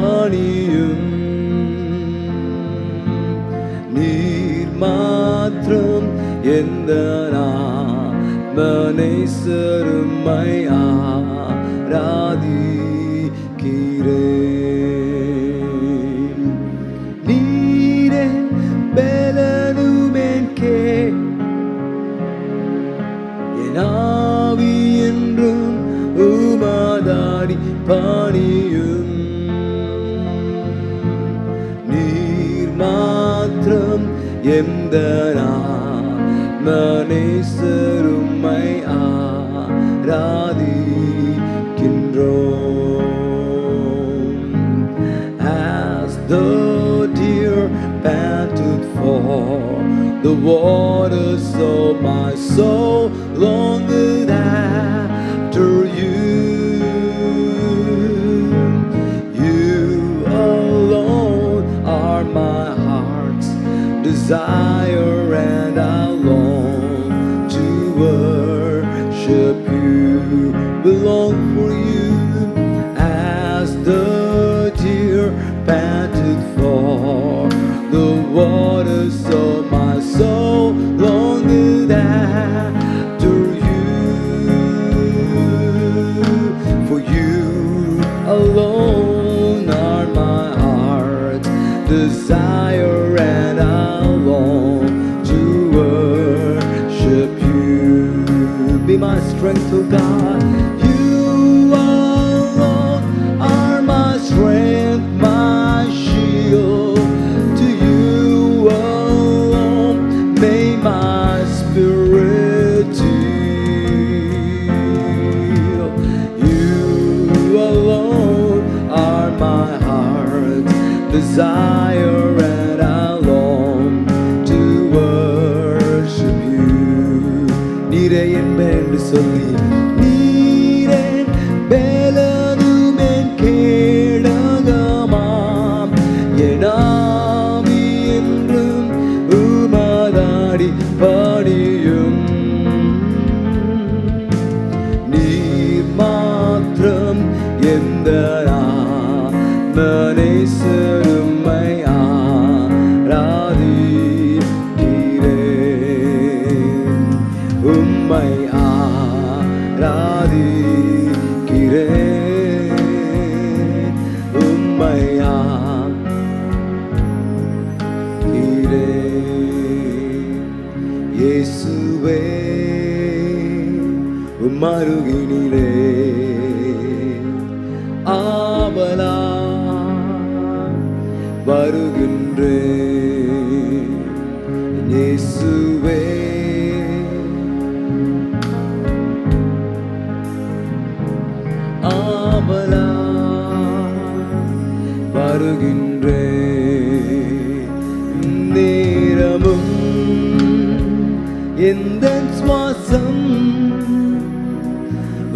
காணியும் நீர் மாத்திரம் எந்த நான் 的泪水。வருகின்றேன் நேரமும் எந்த சுவாசம்?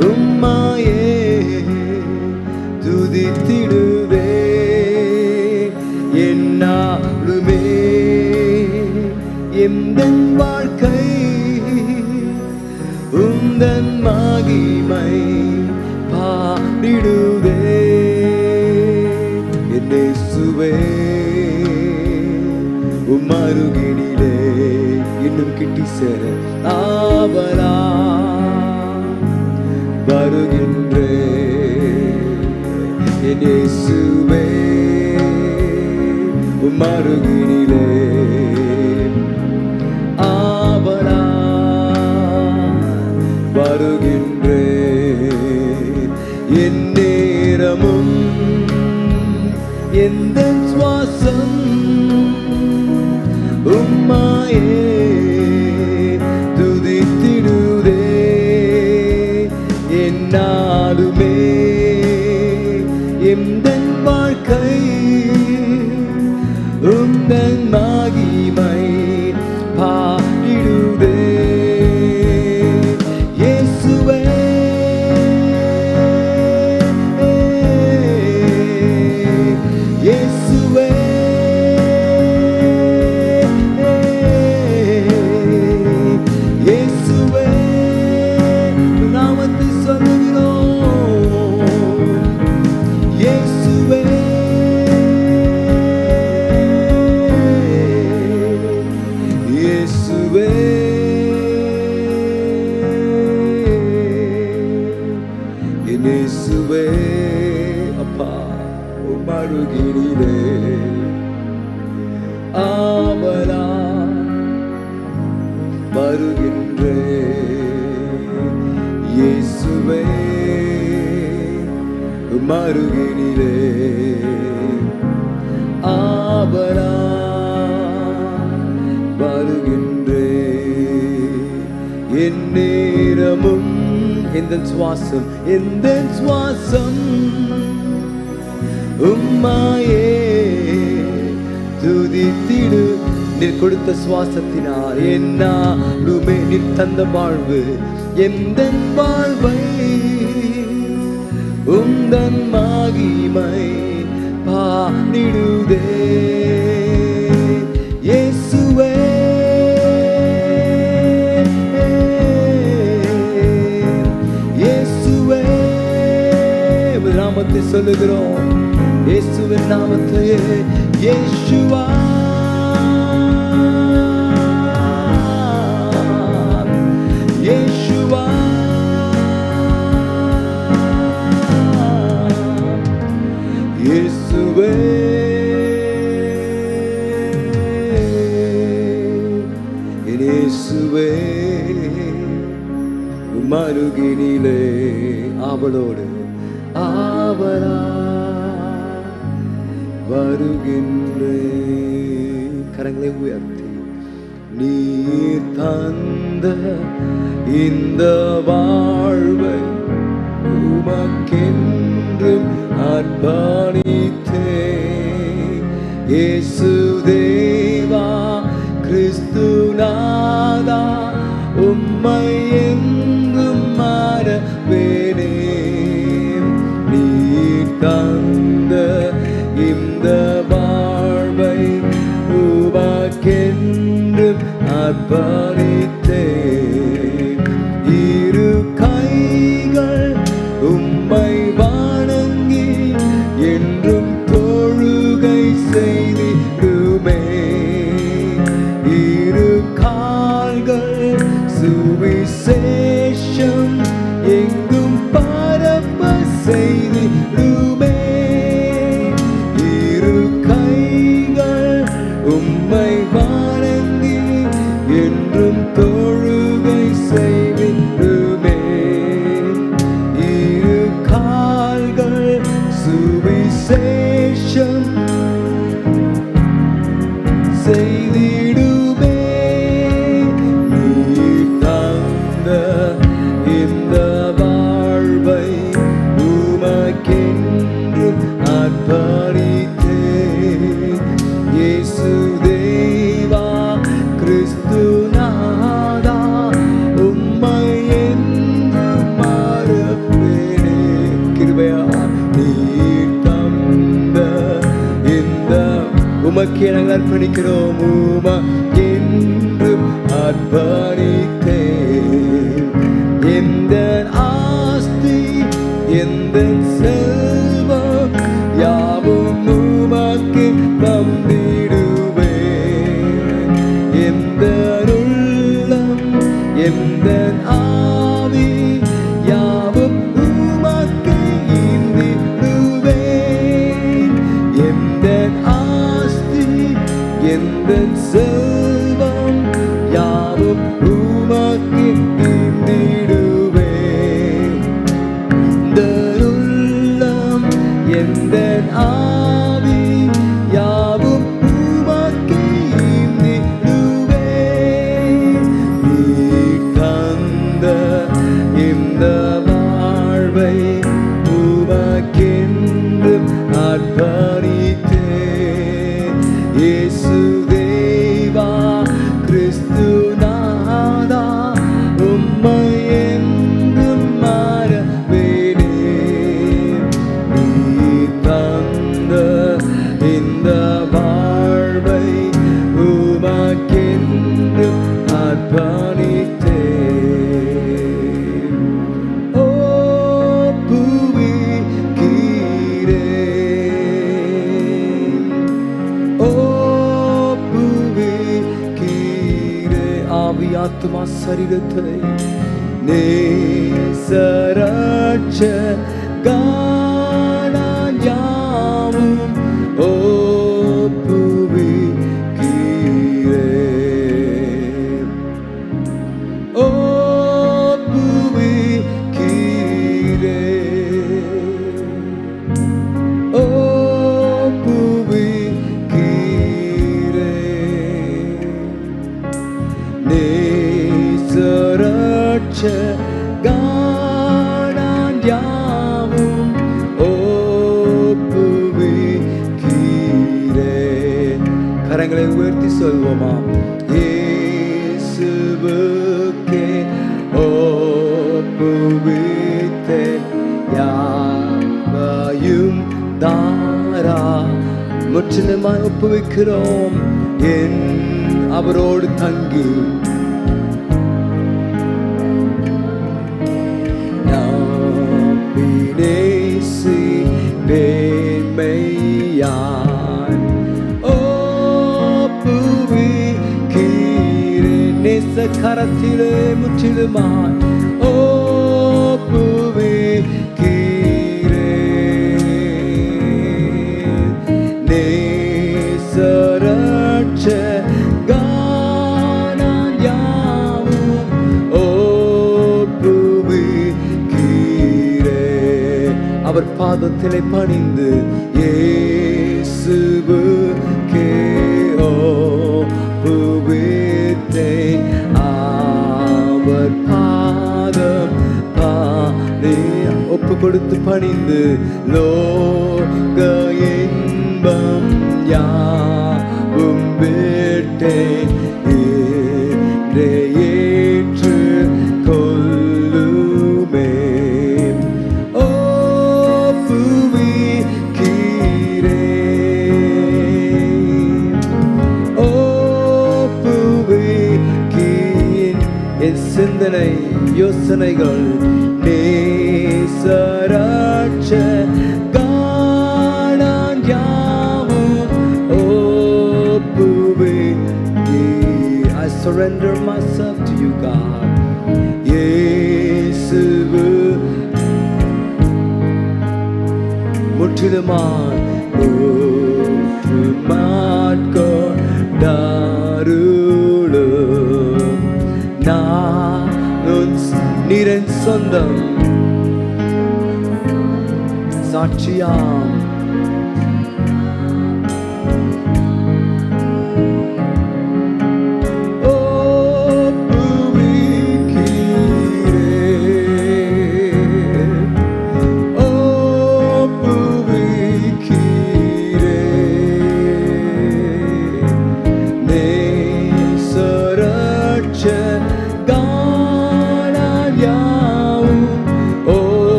உம்மாயே துதித்திடுவே. என்னாலுமே எந்த வாழ்க்கை? உந்தன் மகிமை இயேசுவே உம்மருகினிலே இன்னும் கிட்டி சேர ஆவலா. வருகின்றே இயேசுவே. உம்மருகினே என் நேரமும் எந்த சுவாசம் எந்த சுவாசம்? உம்மாயே துதித்திடு. நீர் கொடுத்த சுவாசத்தினால் என்னாலுமே நீர் தந்த வாழ்வு எந்த வாழ்வை? உந்தன் மாகிமை பாடிடுதே. சொல்லுகிறோம். இயேசுவின் நாமத்தையே இயேசுவா. இயேசுவா. இயேசுவே. இயேசுவே மருகினிலே இயேசு தேவா கிறிஸ்து நாதா உம்மை என்றும் மாறவேனே. நீ தந்த இந்த வாழ்வை உமக்கென்றும் அர்ப்பணித்தே அர்ப்பணிக்கிறோம் உமா என்றும் அர்ப்பணித்தேன். எந்த ஆஸ்தி எந்த செல்வம் யாவும் உமாக்கு தந்திடுவேன் எந்த ஆவியாத்மா சரீரத்தை நேசரட்ச காணான் யாவும் சொல்வோமா இயேசுவுக்கே ஒப்புவித்தேன் யாவையும் தாரா. முற்றிலுமாய் ஒப்புவிக்கிறோம் என் அவரோடு தங்கி. நம்பினேசி பேமெய்யான் ஒப்புவிக்கிறேன் நேச கரத்திலே முற்றிலுமாய் ஒப்புவிக்கிறேன் நேசரட்ச கானான் யாவும் ஒப்புவிக்கிறேன் அவர் பாதத்திலே பணிந்து இயேசுவுக்கே பணிந்து லோக இன்பம் யாவும் விட்டேன் ஏற்றே ஏற்று கொள்ளுமே ஒப்புவிக்கிறேன் ஒப்புவிக்கிறேன் என் சிந்தனை யோசனைகள் God. இயேசுவு முற்றிலுமாய் ஊற்றுமாட்கொண்டாருளும் நான் உன் சொந்தம் சாட்சியாம்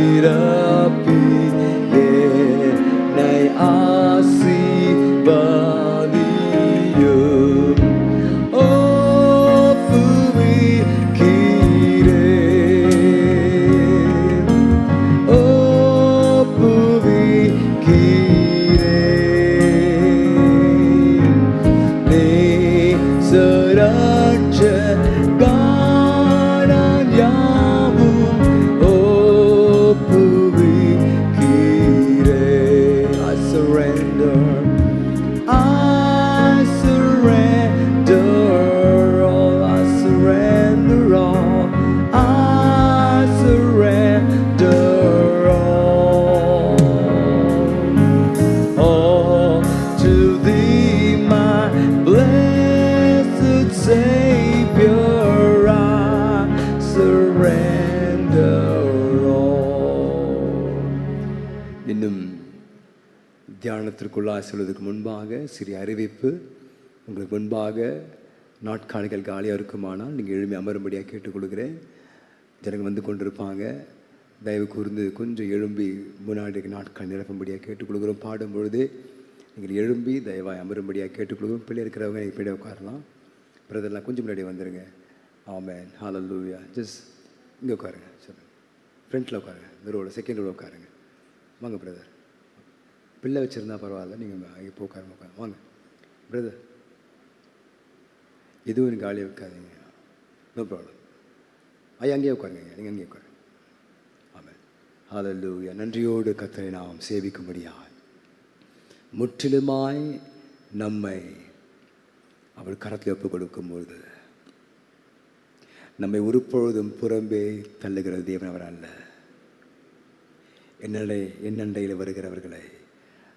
freedom. தியானத்திற்குள்ளாக செல்வதற்கு முன்பாக சிறிய அறிவிப்பு. உங்களுக்கு முன்பாக நாட்காலிகள் காலியாக இருக்குமானால் நீங்கள் எழுப்பி அமரும்படியாக கேட்டுக்கொள்கிறேன். ஜனங்கள் வந்து கொண்டிருப்பாங்க. தயவு கூர்ந்து கொஞ்சம் எழும்பி முன்னாடி நாட்கள் நிரப்பும்படியாக கேட்டுக்கொள்கிறோம். பாடும் பொழுது நீங்கள் எழும்பி தயவாய் அமரும்படியாக கேட்டுக்கொள்கிறோம். பிள்ளை இருக்கிறவங்க நீங்கள் பிள்ளை உட்காரலாம். பிரதர்லாம் கொஞ்சம் முன்னாடி வந்துடுங்க ஆமேன். லூவியா ஜஸ்ட் இங்கே உட்காருங்க. சரி ஃப்ரண்ட்டில் உட்காருங்க. இந்த ரோடு செகண்ட் ரோடு உட்காருங்க. வாங்க பிரதர். பிள்ளை வச்சுருந்தா பரவாயில்ல நீங்கள் அங்கே போ உட்காந்து வாங்க. பிரதர் எதுவும் காலியாக வைக்காதீங்க. நோ ப்ராப்ளம் ஐயா அங்கேயே உட்காருங்க நீங்கள் அங்கேயே உட்காருங்க. ஆமாம் ஹalleluya நன்றியோடு கத்தரை நாம் சேவிக்கும்படியாய். முற்றிலுமாய் நம்மை அவள் கரத்தில் ஒப்புக் கொடுக்கும்பொழுது நம்மை ஒருபொழுதும் புறம்பே தள்ளுகிற தேவன் அவர் அல்ல. என்னடை என்னண்டையில் வருகிறவர்களை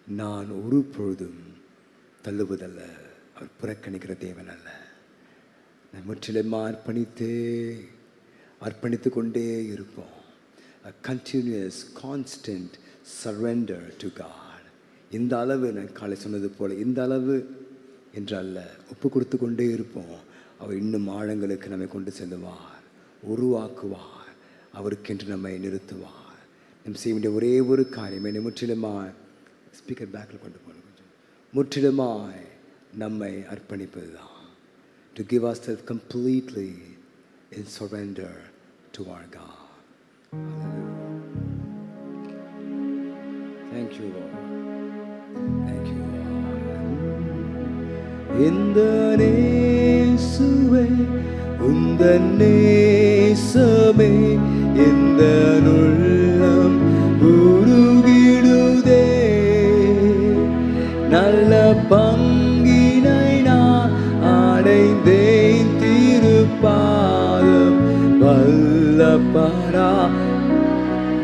நான் ஒரு பொழுதும் தள்ளுவதல்ல. அவர் புறக்கணிக்கிற தேவன் அல்ல. நான் முற்றிலுமா அர்ப்பணித்து அர்ப்பணித்து கொண்டே இருப்போம். Continuous constant surrender to God இந்த அளவு நான் காலை சொன்னது போல் இந்த அளவு என்று அல்ல ஒப்பு கொடுத்து கொண்டே இருப்போம். அவர் இன்னும் ஆழங்களுக்கு நம்மை கொண்டு செல்லுவார் உருவாக்குவார் அவருக்கென்று நம்மை நிறுத்துவார். நம் செய்ய வேண்டிய ஒரே ஒரு காரியம் என்னை முற்றிலுமாய் ஸ்பீக்கர் பேக்கில் கொண்டு போகணும் கொஞ்சம். முற்றிலுமாய் நம்மை அர்ப்பணிப்பது தான் to give our self completely in surrender to our God thank you thank you இந்த நேசுவே உந்த நேசமே இந்த நுள்ளம் உருவ பங்கினை நான் அடைந்தேன் திருப்பாதம் வல்லப்பரா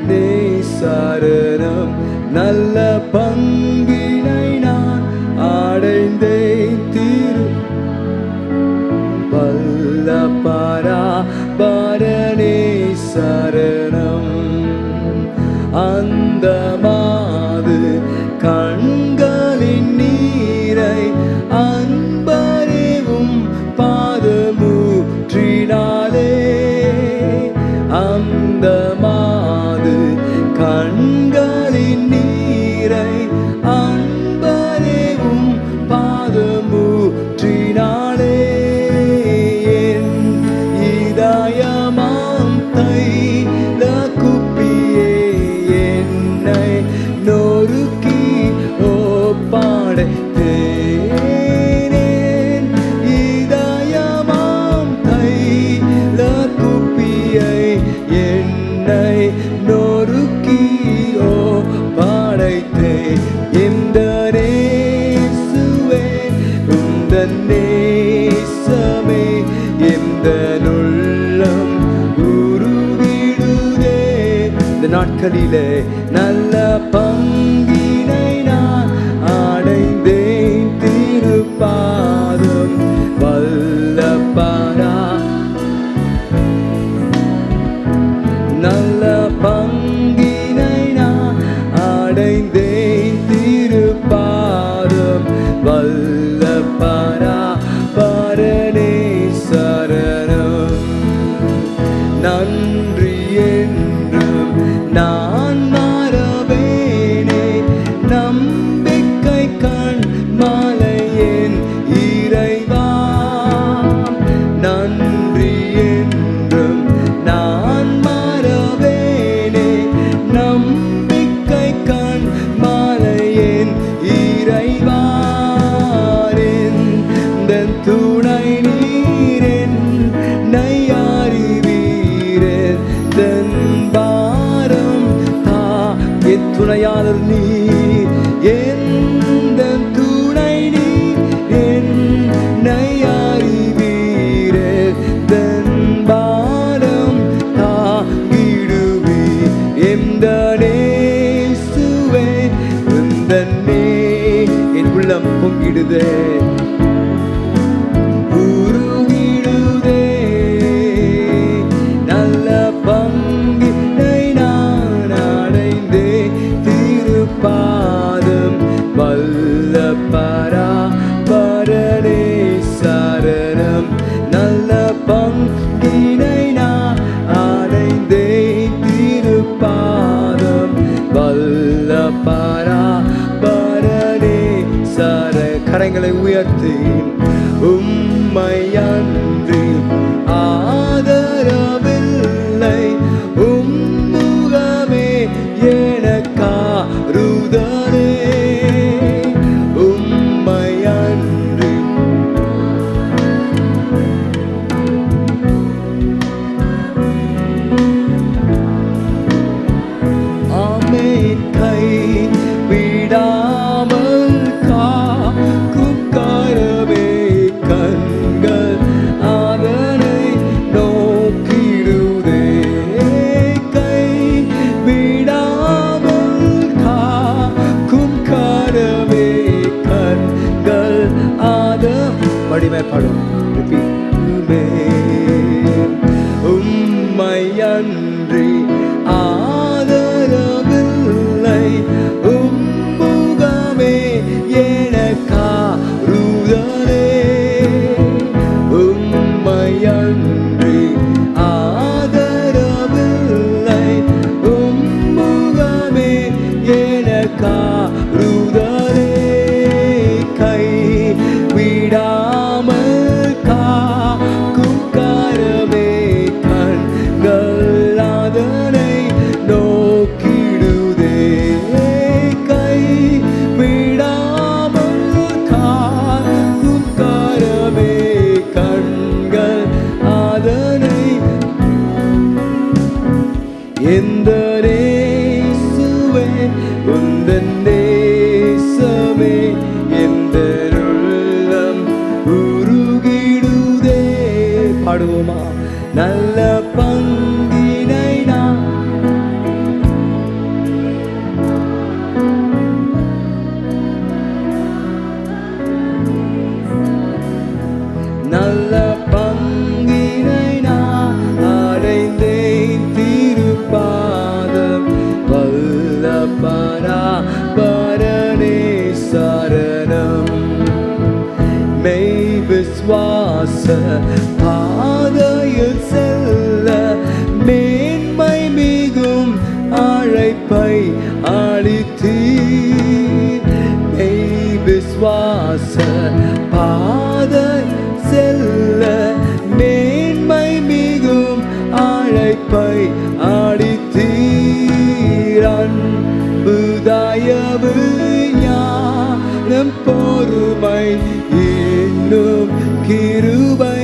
நேசரணம். நல்ல பங்கினை நான் அடைந்தேன் திரு. வல்லப்பரா பரணே சரணம் பொறுமை இன்னும் கிருபை